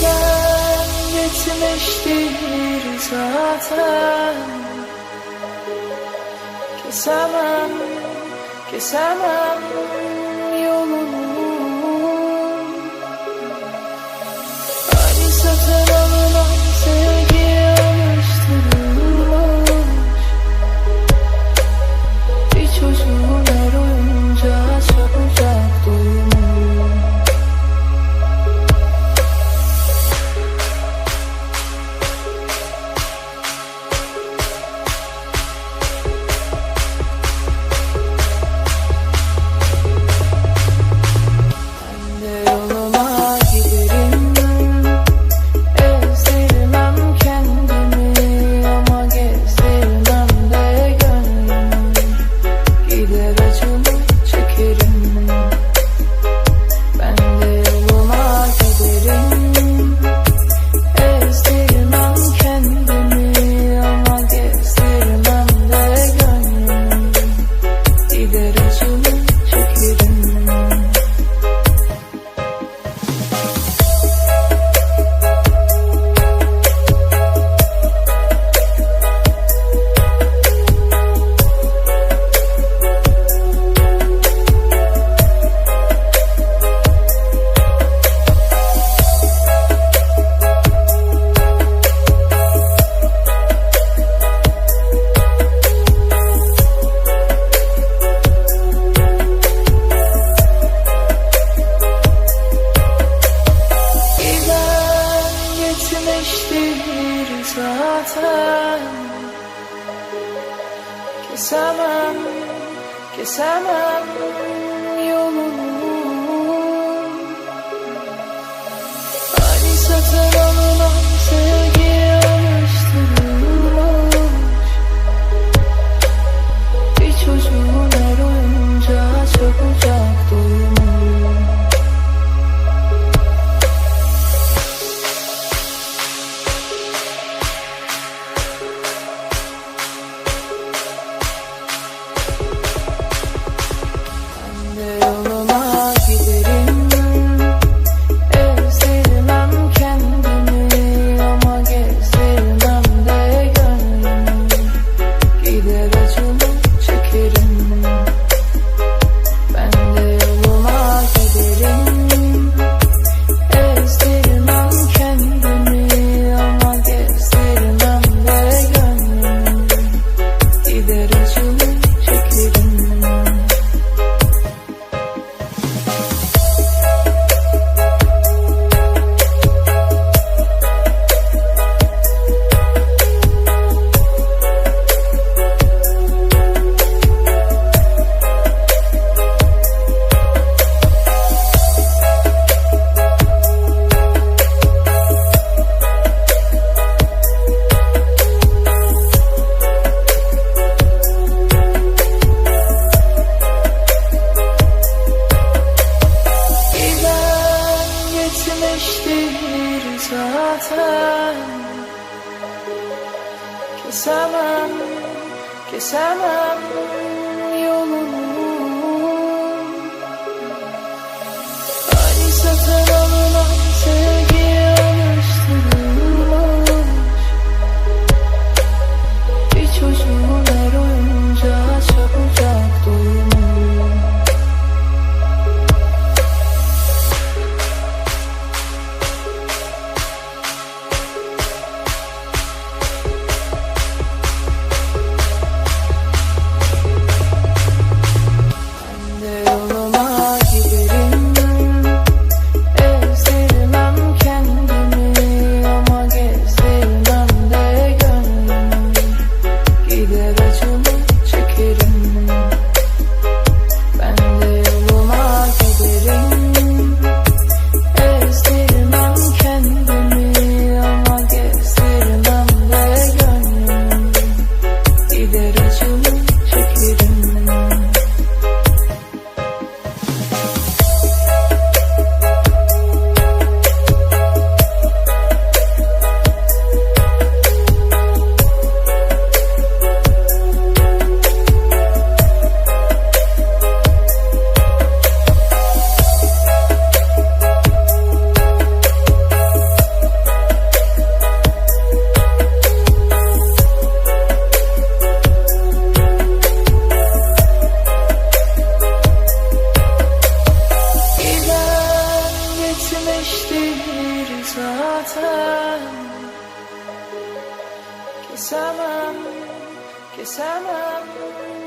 Bizden bitmiştir zaten. Kesemem, kesemem yolumu. Hani satın kesemem. Kesemem, kesemem yolumu. Hani satar zaten. Kesemem, kesemem yolunu Aynı sefere zaten Kesemem, kesemem.